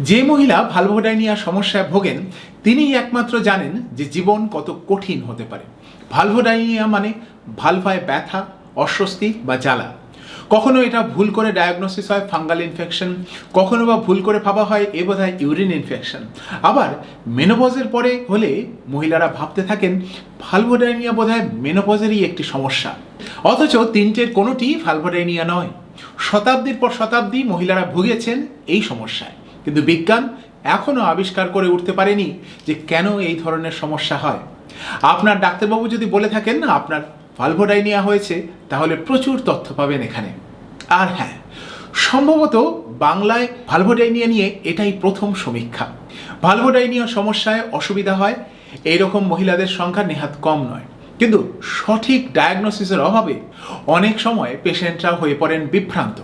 যে মহিলা ভালভোডাইনিয়া সমস্যায় ভোগেন, তিনিই একমাত্র জানেন যে জীবন কত কঠিন হতে পারে। ভালভোডাইনিয়া মানে ভালভায় ব্যথা, অস্বস্তি বা জ্বালা। কখনো এটা ভুল করে ডায়াগনোসিস হয় ফাঙ্গাল ইনফেকশন কখনো বা ভুল করে ভাবা হয় এ বোধহয় ইউরিন ইনফেকশন আবার মেনোপজের পরে হলে মহিলারা ভাবতে থাকেন ভালভোডাইনিয়া বোধহয় মেনোপজেরই একটি সমস্যা। অথচ তিনটের কোনোটি ভালভোডাইনিয়া নয়। শতাব্দীর পর শতাব্দী মহিলারা ভুগেছেন এই সমস্যায়। কিন্তু বিজ্ঞান এখনও আবিষ্কার করে উঠতে পারেনি যে কেন এই ধরনের সমস্যা হয়। আপনার ডাক্তারবাবু যদি বলে থাকেন না আপনার ভালভোডাইনিয়া হয়েছে, তাহলে প্রচুর তথ্য পাবেন এখানে। আর হ্যাঁ সম্ভবত বাংলায় ভালভোডাইনিয়া নিয়ে এটাই প্রথম সমীক্ষা। ভালভোডাইনিয়া সমস্যায় অসুবিধা হয়, এইরকম মহিলাদের সংখ্যা নেহাত কম নয়। কিন্তু সঠিক ডায়াগনোসিসের অভাবে অনেক সময় পেশেন্টরা হয়ে পড়েন বিভ্রান্ত।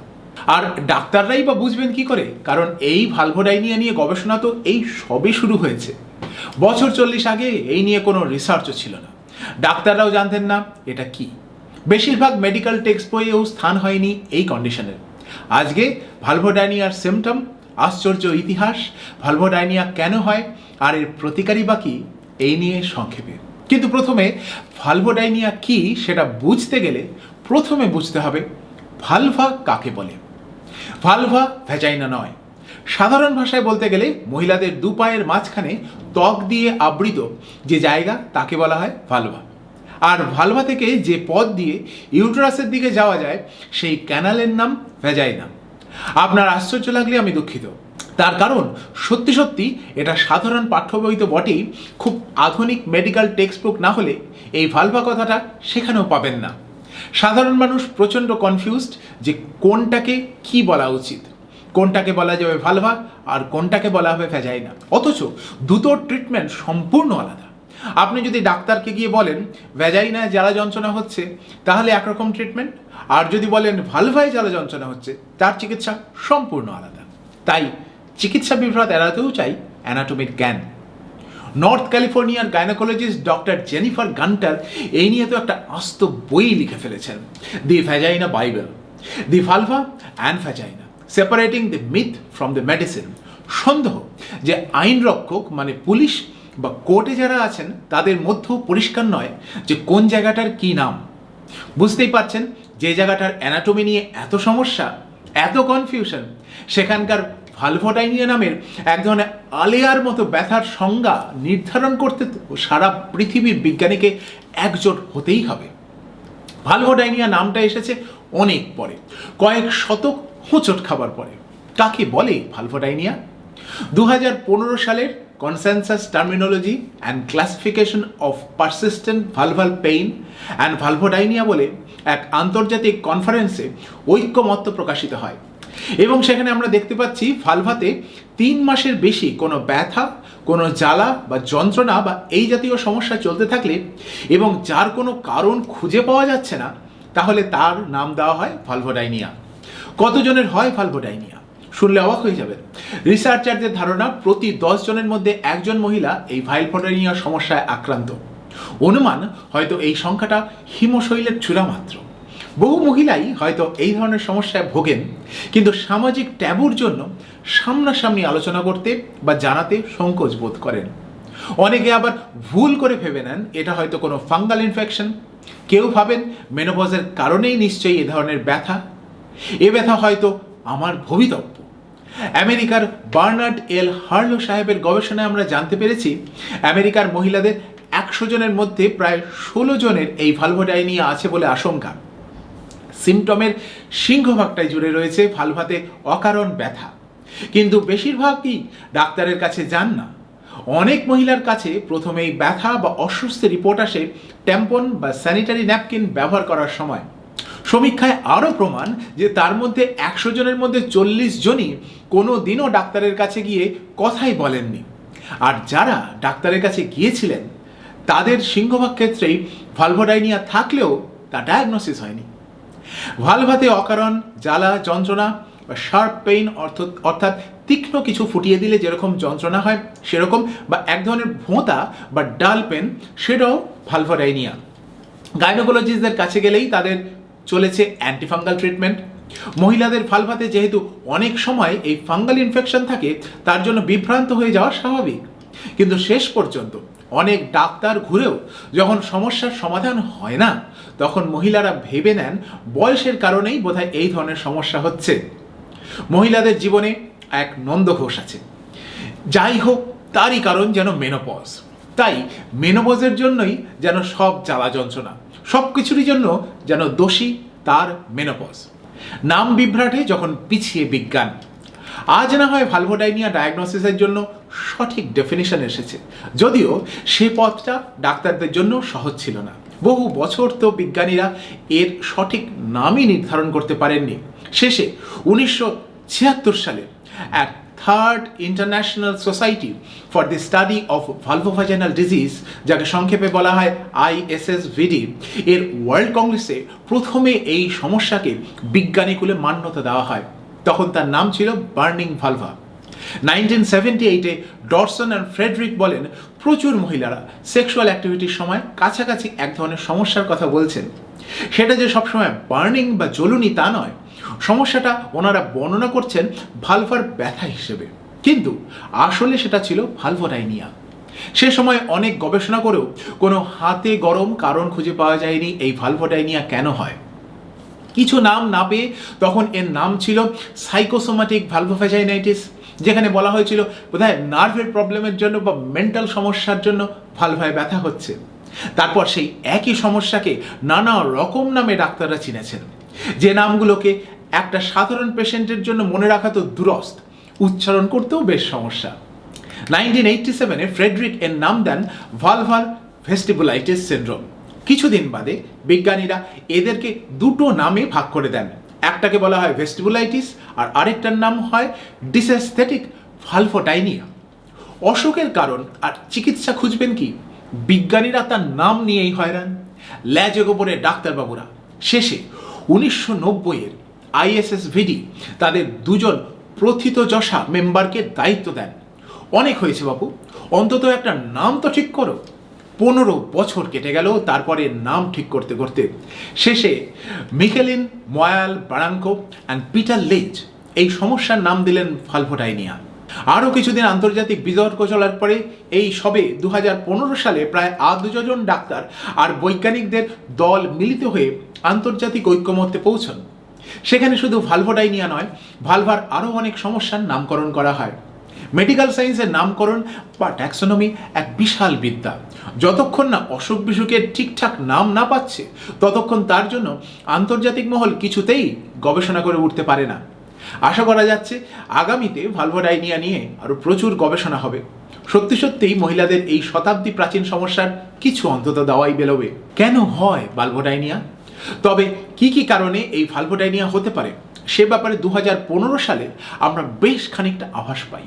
আর ডাক্তাররাই বা বুঝবেন কি করে? কারণ এই ভালভোডাইনিয়া নিয়ে গবেষণা তো এই সবে শুরু হয়েছে। বছর চল্লিশ আগে এই নিয়ে কোনো রিসার্চও ছিল না। ডাক্তাররাও জানতেন না এটা কি। বেশিরভাগ মেডিকেল টেক্সট বইয়েও স্থান হয়নি এই কন্ডিশনের আজকে ভালভোডাইনিয়ার সিমটম আশ্চর্য ইতিহাস ভালভোডাইনিয়া কেন হয়, আর এর প্রতিকারী বাকি এই নিয়ে সংক্ষেপে। কিন্তু প্রথমে ভালভোডাইনিয়া কি সেটা বুঝতে গেলে প্রথমে বুঝতে হবে ভালভা কাকে বলে। ভালভা ভ্যাজাইনা নয়। সাধারণ ভাষায় বলতে গেলে মহিলাদের দু পায়ের মাঝখানে ত্বক দিয়ে আবৃত যে জায়গা তাকে বলা হয় ভালভা আর ভালভা থেকে যে পথ দিয়ে ইউটেরাসের দিকে যাওয়া যায় সেই ক্যানালের নাম ভ্যাজাইনা আপনার আশ্চর্য লাগলে আমি দুঃখিত। তার কারণ, সত্যি সত্যি এটা সাধারণ পাঠ্য বই তো বটেই, খুব আধুনিক মেডিকেল টেক্সট বুক না হলে এই ভালভা কথাটা সেখানেও পাবেন না। সাধারণ মানুষ প্রচণ্ড কনফিউজড যে কোনটাকে কি বলা উচিত। কোনটাকে বলা যাবে ভালভা আর কোনটাকে বলা হবে ভ্যাজাইনা অথচ দুটোর ট্রিটমেন্ট সম্পূর্ণ আলাদা। আপনি যদি ডাক্তারকে গিয়ে বলেন ভ্যাজাইনায় জ্বালা যন্ত্রণা হচ্ছে, তাহলে একরকম ট্রিটমেন্ট আর যদি বলেন, ভালভায় জ্বালা যন্ত্রণা হচ্ছে, তার চিকিৎসা সম্পূর্ণ আলাদা। তাই চিকিৎসা বিভ্রাট এড়াতেও চাই অ্যানাটমির জ্ঞান। নর্থ ক্যালিফোর্নিয়ার গাইনোকোলজিস্ট ডক্টর জেনিফার গান্টার এই নিয়ে তো একটা আস্ত বই লিখে ফেলেছেন, the vagina bible. The vulva and vagina, separating the myth from the medicine. সন্দেহ যে আইন রক্ষক মানে পুলিশ বা কোর্টে যারা আছেন, তাদের মধ্যেও পরিষ্কার নয় যে কোন জায়গাটার কি নাম। বুঝতেই পারছেন যে জায়গাটার অ্যানাটমি নিয়ে এত সমস্যা, এত কনফিউশন সেখানকার ভালভোডাইনিয়া নামের এক ধরনের আলেয়ার মতো ব্যথার সংজ্ঞা নির্ধারণ করতে সারা পৃথিবীর বিজ্ঞানীকে একজোট হতেই হবে। ভালভোডাইনিয়া নামটা এসেছে অনেক পরে, কয়েক শতক হোঁচট খাবার পরে। কাকে বলে ভালভোডাইনিয়া দু হাজার পনেরো সালের consensus terminology and classification of persistent vulvar pain and vulvodynia বলে এক আন্তর্জাতিক কনফারেন্সে ঐক্যমত্য প্রকাশিত হয়। এবং সেখানে আমরা দেখতে পাচ্ছি ফালভাতে তিন মাসের বেশি কোনো ব্যথা, কোনো জ্বালা বা যন্ত্রণা বা এই জাতীয় সমস্যা চলতে থাকলে এবং যার কোনো কারণ খুঁজে পাওয়া যাচ্ছে না, তাহলে তার নাম দেওয়া হয় ভালভোডাইনিয়া কতজনের হয় ভালভোডাইনিয়া শুনলে অবাক হয়ে যাবেন। রিসার্চারদের ধারণা প্রতি দশ জনের মধ্যে একজন মহিলা এই ভাইলভোডাইনিয়া সমস্যায় আক্রান্ত। অনুমান হয়তো এই সংখ্যাটা হিমশৈলের চূড়া মাত্র। বহু মহিলাই হয়তো এই ধরনের সমস্যায় ভোগেন, কিন্তু সামাজিক ট্যাবুর জন্য সামনাসামনি আলোচনা করতে বা জানাতে সংকোচ বোধ করেন। অনেকে আবার ভুল করে ভেবে নেন, এটা হয়তো কোনো ফাঙ্গাল ইনফেকশন। কেউ ভাবেন মেনোপজের কারণেই নিশ্চয়ই এ ধরনের ব্যথা। এ ব্যথা হয়তো আমার ভবিতব্য। আমেরিকার বার্নার্ড এল হার্লো সাহেবের গবেষণায় আমরা জানতে পেরেছি, আমেরিকার মহিলাদের একশো জনের মধ্যে প্রায় ষোলো জনের এই ভালভোডাইনিয়া আছে বলে আশঙ্কা। সিমটমের সিংহভাগটাই জুড়ে রয়েছে ভালভাতে অকারণ ব্যথা। কিন্তু বেশিরভাগই ডাক্তারের কাছে যান না? অনেক মহিলার কাছে প্রথমেই ব্যথা বা অস্বস্তি রিপোর্ট আসে ট্যাম্পন বা স্যানিটারি ন্যাপকিন ব্যবহার করার সময়। সমীক্ষায় আরও প্রমাণ যে তার মধ্যে একশো জনের মধ্যে চল্লিশ জনই কোনো দিনও ডাক্তারের কাছে গিয়ে কথাই বলেননি। আর যারা ডাক্তারের কাছে গিয়েছিলেন, তাদের সিংহভাগ ক্ষেত্রেই ভালভোডাইনিয়া থাকলেও তা ডায়াগনোসিস হয়নি। ভালভাতে অকারণ, জ্বালা, যন্ত্রণা বা শার্প পেইন অর্থাৎ অর্থাৎ তীক্ষ্ণ কিছু ফুটিয়ে দিলে যেরকম যন্ত্রণা হয়, সেরকম বা এক ধরনের ভোঁতা বা ডাল পেন, সেটাও ভালভোডাইনিয়া গাইনোকোলজিস্টদের কাছে গেলেই তাদের চলেছে অ্যান্টিফাঙ্গাল ট্রিটমেন্ট মহিলাদের ফালফাতে যেহেতু অনেক সময় এই ফাঙ্গাল ইনফেকশন থাকে, তার জন্য বিভ্রান্ত হয়ে যাওয়া স্বাভাবিক। কিন্তু শেষ পর্যন্ত অনেক ডাক্তার ঘুরেও যখন সমস্যার সমাধান হয় না তখন মহিলারা ভেবে নেন বয়সের কারণেই বোধহয় এই ধরনের সমস্যা হচ্ছে। মহিলাদের জীবনে এক নন্দঘোষ আছে। যাই হোক, তারই কারণ যেন মেনোপজ তাই মেনোপজের জন্যই যেন সব জ্বালা যন্ত্রণা, সব কিছুরই জন্য যেন দোষী তার মেনোপজ নাম বিভ্রাটে যখন পিছিয়ে বিজ্ঞান। আজ না হয় ভালভোডাইনিয়া ডায়াগনোসিসের জন্য সঠিক ডেফিনিশন এসেছে। যদিও সে পথটা ডাক্তারদের জন্য সহজ ছিল না। বহু বছর তো বিজ্ঞানীরা এর সঠিক নামই নির্ধারণ করতে পারেননি। শেষে উনিশশো ছিয়াত্তর সালে এক third international society for the study of vulvovaginal disease যাকে সংক্ষেপে বলা হয় আইএসএসভিডি এর ওয়ার্ল্ড কংগ্রেসে প্রথমে এই সমস্যাকে বিজ্ঞানীকুলে মান্যতা দেওয়া হয়। তখন তার নাম ছিল বার্নিং ভালভা নাইনটিন সেভেন্টি এইটে ডরসন অ্যান্ড ফ্রেডরিক বলেন প্রচুর মহিলারা সেক্সুয়াল অ্যাক্টিভিটির সময় কাছাকাছি এক ধরনের সমস্যার কথা বলছেন। সেটা যে সবসময় বার্নিং বা জ্বলুনি তা নয়। সমস্যাটা ওনারা বর্ণনা করছেন ভালভার ব্যথা হিসেবে। কিন্তু আসলে সেটা ছিল ভালভোরাইনিয়া সে সময় অনেক গবেষণা করেও কোনো হাতে গরম কারণ খুঁজে পাওয়া যায়নি এই ভালভোটাইনিয়া কেন হয়। কিছু নাম না পেয়ে তখন এর নাম ছিল সাইকোসোমাটিক ভালভোভ্যাজাইনাইটিস যেখানে বলা হয়েছিল বোধহয় নার্ভের প্রবলেমের জন্য বা মেন্টাল সমস্যার জন্য ভালভায় ব্যথা হচ্ছে। তারপর সেই একই সমস্যাকে নানা রকম নামে ডাক্তাররা চিনেছেন। যে নামগুলোকে একটা সাধারণ পেশেন্টের জন্য মনে রাখা তো দুরস্ত, উচ্চারণ করতেও বেশ সমস্যা। নাইনটিন এইটটি সেভেনে ফ্রেডরিক এর নাম দেন ভালভাল ভেস্টিবুলাইটিস সিন্ড্রোম কিছুদিন বাদে বিজ্ঞানীরা এদেরকে দুটো নামে ভাগ করে দেন। একটাকে বলা হয় ভেস্টিবুলাইটিস আর আরেকটার নাম হয় ডিসেস্থেটিক ফালফোটাইনিয়া অসুখের কারণ আর চিকিৎসা খুঁজবেন কি? বিজ্ঞানীরা তার নাম নিয়েই হয়রান। ল্যাজে গোপরে ডাক্তারবাবুরা। শেষে উনিশশো নব্বইয়ের আইএসএস ভিডি তাদের দুজন প্রথিতযশা মেম্বারকে দায়িত্ব দেন। অনেক হয়েছে বাবু অন্তত একটা নাম তো ঠিক করো। পনেরো বছর কেটে গেল তারপরে নাম ঠিক করতে করতে। শেষে মিকেলিন, ময়াল, বারাঙ্কো অ্যান্ড পিটার লেজ এই সমস্যার নাম দিলেন ফালভোটাইনিয়া আরও কিছুদিন আন্তর্জাতিক বিতর্ক চলার পরে এই সবে দু হাজার পনেরো সালে প্রায় আধ দুজন ডাক্তার আর বৈজ্ঞানিকদের দল মিলিত হয়ে আন্তর্জাতিক ঐক্যমত্যে পৌঁছন। সেখানে শুধু ভালভোডাইনিয়া নয়, ভালভার আরও অনেক সমস্যার নামকরণ করা হয়। মেডিকেল সায়েন্সের নামকরণ বা ট্যাক্সোনমি এক বিশাল বিদ্যা। যতক্ষণ না অসুখ বিসুখের ঠিকঠাক নাম না পাচ্ছে, ততক্ষণ তার জন্য আন্তর্জাতিক মহল কিছুতেই গবেষণা করে উঠতে পারে না। আশা করা যাচ্ছে আগামীতে ভালভোডাইনিয়া নিয়ে আরও প্রচুর গবেষণা হবে। সত্যি সত্যিই মহিলাদের এই শতাব্দী প্রাচীন সমস্যার কিছু অন্তত দাওয়াই বেরোবে। কেন হয় ভালভোডাইনিয়া তবে কি কি কারণে এই ভালভোডাইনিয়া হতে পারে, সে ব্যাপারে দু হাজার পনেরো সালে আমরা বেশ খানিকটা আভাস পাই।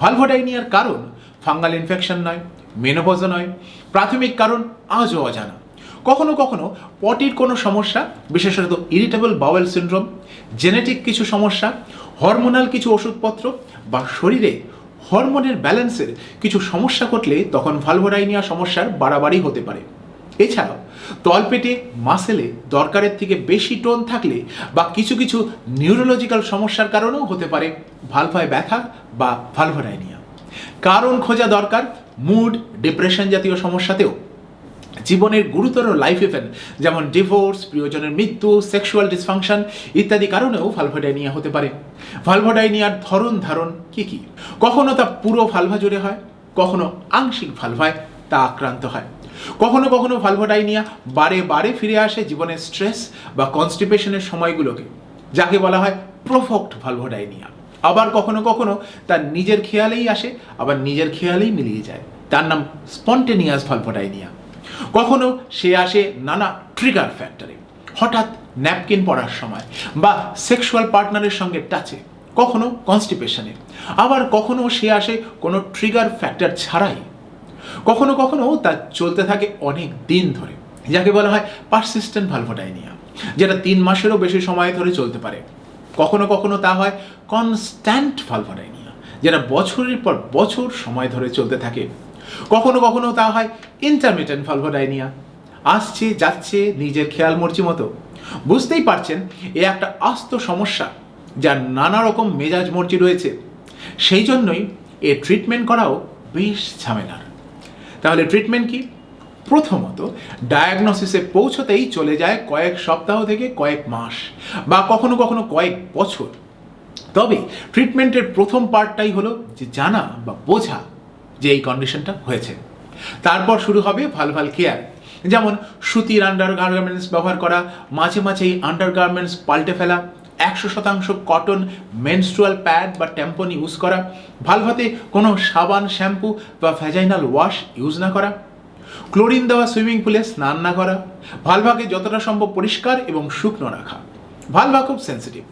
ভালভোডাইনিয়ার কারণ ফাঙ্গাল ইনফেকশন নয়, মেনোপজ নয়, প্রাথমিক কারণ আজও অজানা। কখনো কখনো পটির কোনো সমস্যা, বিশেষত ইরিটেবল বাওয়েল সিন্ড্রোম জেনেটিক কিছু সমস্যা হরমোনাল কিছু ওষুধপত্র বা শরীরে হরমোনের ব্যালেন্সের কিছু সমস্যা ঘটলে তখন ভালভোডাইনিয়া সমস্যার বাড়াবাড়ি হতে পারে। এছাড়াও, তলপেটে মাসেলে দরকারের থেকে বেশি টোন থাকলে বা কিছু কিছু নিউরোলজিক্যাল সমস্যার কারণেও হতে পারে ভালভায় ব্যথা বা ভালভোডাইনিয়া কারণ খোঁজা দরকার মুড, ডিপ্রেশন জাতীয় সমস্যাতেও। জীবনের গুরুতর লাইফ ইভেন্ট যেমন ডিভোর্স, প্রিয়জনের মৃত্যু, সেক্সুয়াল ডিসফাংশন ইত্যাদি কারণেও ভালভোডাইনিয়া হতে পারে। ভালভোডাইনিয়ার ধরন ধারণ কি কি? কখনো তা পুরো ভালভা জুড়ে হয়, কখনো আংশিক ভালভায় তা আক্রান্ত হয়। কখনো কখনো ভালভোডাইনিয়া বারে বারে ফিরে আসে জীবনের স্ট্রেস বা কনস্টিপেশনের সময়গুলোকে, যাকে বলা হয় প্রোভোক্ট ভালভোডাইনিয়া আবার কখনো কখনো তার নিজের খেয়ালেই আসে, আবার নিজের খেয়ালেই মিলিয়ে যায়। তার নাম স্পন্টেনিয়াস ভালভোডাইনিয়া কখনো সে আসে নানা ট্রিগার ফ্যাক্টরে হঠাৎ ন্যাপকিন পরার সময় বা সেক্সুয়াল পার্টনারের সঙ্গে টাচে কখনো কনস্টিপেশনে আবার কখনো সে আসে কোনো ট্রিগার ফ্যাক্টর ছাড়াই। কখনো কখনো তা চলতে থাকে অনেক দিন ধরে, যাকে বলা হয় পারসিস্টেন্ট ভালভোডাইনিয়া যেটা তিন মাসেরও বেশি সময় ধরে চলতে পারে। কখনো কখনো তা হয় কনস্ট্যান্ট ভালভোডাইনিয়া যেটা বছরের পর বছর সময় ধরে চলতে থাকে। কখনো কখনো তা হয় ইন্টারমিটেন্ট ভালভোডাইনিয়া আসছে, যাচ্ছে, নিজের খেয়াল মর্জি মতো। বুঝতেই পারছেন, এ একটা আস্ত সমস্যা, যার নানা রকম মেজাজ মর্জি রয়েছে। সেই জন্যই এ ট্রিটমেন্ট করাও বেশ ঝামেলার। তাহলে ট্রিটমেন্ট কি? প্রথমত ডায়াগনোসিসে পৌঁছতেই চলে যায় কয়েক সপ্তাহ থেকে কয়েক মাস বা কখনো কখনো কয়েক বছর। তবে ট্রিটমেন্টের প্রথম পার্টটাই হলো যে জানা বা বোঝা যে এই কন্ডিশনটা হয়েছে। তারপর শুরু হবে ভালো ভালো কেয়ার যেমন সুতির আন্ডার গার্মেন্টস ব্যবহার করা, মাঝে মাঝে এই আন্ডার গার্মেন্টস পাল্টে ফেলা একশো শতাংশ কটন মেনস্ট্রুয়াল প্যাড বা ট্যাম্পন ইউজ করা। ভালভাতে কোনো সাবান শ্যাম্পু বা ভ্যাজাইনাল ওয়াশ ইউজ না করা। ক্লোরিন দেওয়া সুইমিং পুলে স্নান না করা। ভালভাকে যতটা সম্ভব পরিষ্কার এবং শুকনো রাখা। ভালভা খুব সেন্সিটিভ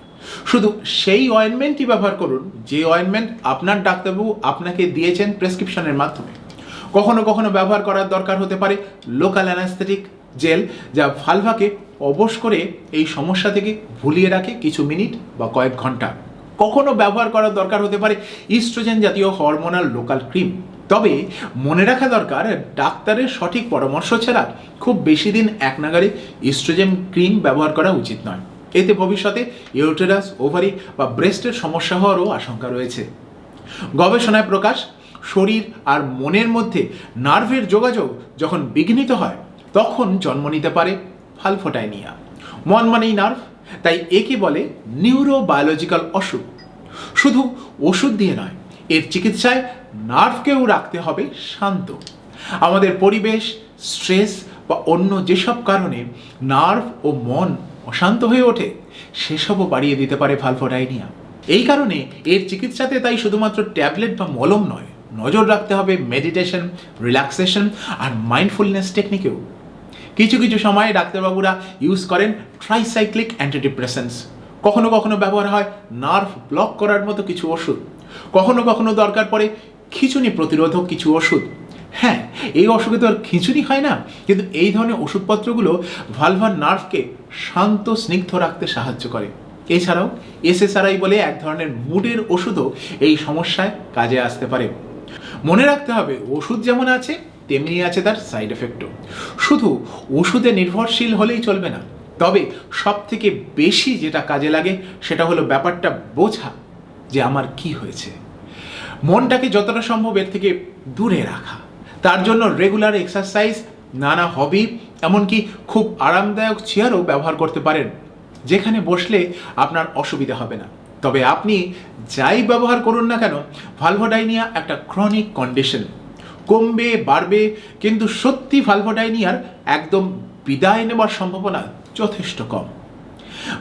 শুধু সেই অয়েনমেন্টই ব্যবহার করুন, যে অয়েনমেন্ট আপনার ডাক্তারবাবু আপনাকে দিয়েছেন প্রেসক্রিপশনের মাধ্যমে। কখনো কখনো ব্যবহার করার দরকার হতে পারে লোকাল অ্যানাস্থেটিক জেল যা ভালভাকে অবশ করে এই সমস্যা থেকে ভুলিয়ে রাখে কিছু মিনিট বা কয়েক ঘণ্টা। কখনো ব্যবহার করার দরকার হতে পারে ইস্ট্রোজেন জাতীয় হরমোনাল লোকাল ক্রিম। তবে মনে রাখা দরকার, ডাক্তারের সঠিক পরামর্শ ছাড়া খুব বেশি দিন এক নাগারে ইস্ট্রোজেন ক্রিম ব্যবহার করা উচিত নয়। এতে ভবিষ্যতে ইউটেরাস, ওভারি বা ব্রেস্টের সমস্যা হওয়ারও আশঙ্কা রয়েছে। গবেষণায় প্রকাশ, শরীর আর মনের মধ্যে নার্ভের যোগাযোগ যখন বিঘ্নিত হয়, তখন জন্ম নিতে পারে ফালফোটাইনিয়া মন মানেই নার্ভ তাই একে বলে নিউরোবায়োলজিক্যাল অসুখ। শুধু ওষুধ দিয়ে নয়, এর চিকিৎসায় নার্ভকেও রাখতে হবে শান্ত। আমাদের পরিবেশ স্ট্রেস বা অন্য যেসব কারণে নার্ভ ও মন অশান্ত হয়ে ওঠে, সেসবও বাড়িয়ে দিতে পারে ভালফোডাইনিয়া এই কারণে এর চিকিৎসাতে তাই শুধুমাত্র ট্যাবলেট বা মলম নয়, নজর রাখতে হবে মেডিটেশন রিল্যাক্সেশন আর মাইন্ডফুলনেস টেকনিকেও কিছু কিছু সময়ে ডাক্তারবাবুরা ইউজ করেন ট্রাইসাইক্লিক অ্যান্টিডিপ্রেসেন্টস কখনো কখনো ব্যবহার হয় নার্ভ ব্লক করার মতো কিছু ওষুধ। কখনো কখনো দরকার পড়ে খিচুনি প্রতিরোধক কিছু ওষুধ। হ্যাঁ এই অসুখে তো আর খিঁচুনি হয় না, কিন্তু এই ধরনের ওষুধপত্রগুলো ভালভার নার্ভকে শান্ত, স্নিগ্ধ রাখতে সাহায্য করে। এছাড়াও এসএসআরআই বলে এক ধরনের মুডের ওষুধও এই সমস্যায় কাজে আসতে পারে। মনে রাখতে হবে, ওষুধ যেমন আছে তেমনি আছে তার সাইড এফেক্টও শুধু ওষুধে নির্ভরশীল হলেই চলবে না, তবে সব থেকে বেশি যেটা কাজে লাগে সেটা হলো ব্যাপারটা বোঝা যে আমার কি হয়েছে। মনটাকে যতটা সম্ভব এর থেকে দূরে রাখা। তার জন্য রেগুলার এক্সারসাইজ নানা হবি এমনকি খুব আরামদায়ক চেয়ারও ব্যবহার করতে পারেন, যেখানে বসলে আপনার অসুবিধা হবে না। তবে আপনি যাই ব্যবহার করুন না কেন ভালভোডাইনিয়া একটা ক্রনিক কন্ডিশন কমবে, বাড়বে, কিন্তু সত্যি ভালভোডাইনিয়ার একদম বিদায় নেওয়ার সম্ভাবনা যথেষ্ট কম।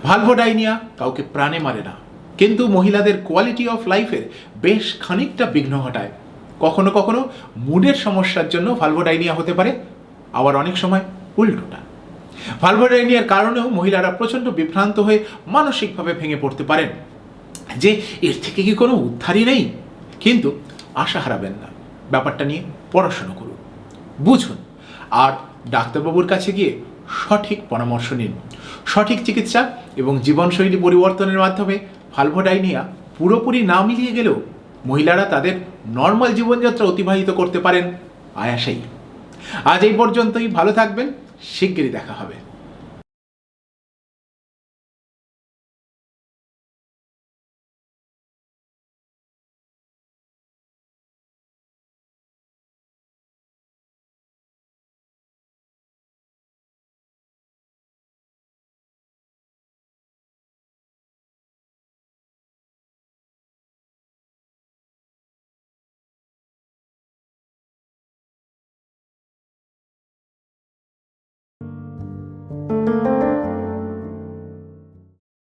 ভালভোডাইনিয়া কাউকে প্রাণে মারে না, কিন্তু মহিলাদের কোয়ালিটি অফ লাইফের বেশ খানিকটা বিঘ্ন ঘটায়। কখনো কখনো মুডের সমস্যার জন্য ভালভোডাইনিয়া হতে পারে, আবার অনেক সময় উল্টোটা। ভালভোডাইনিয়ার কারণেও মহিলারা প্রচণ্ড বিভ্রান্ত হয়ে মানসিকভাবে ভেঙে পড়তে পারেন। যে এর থেকে কি কোনো উদ্ধারই নেই? কিন্তু আশা হারাবেন না। ব্যাপারটা নিয়ে পড়াশোনা করুন। বুঝুন। আর ডাক্তারবাবুর কাছে গিয়ে সঠিক পরামর্শ নিন। সঠিক চিকিৎসা এবং জীবনশৈলী পরিবর্তনের মাধ্যমে ফালভোডাইনিয়া পুরোপুরি না মিলিয়ে গেলেও মহিলারা তাদের নর্মাল জীবনযাত্রা অতিবাহিত করতে পারেন আয়াসেই। আজ এই পর্যন্তই। ভালো থাকবেন। শিগগিরই দেখা হবে।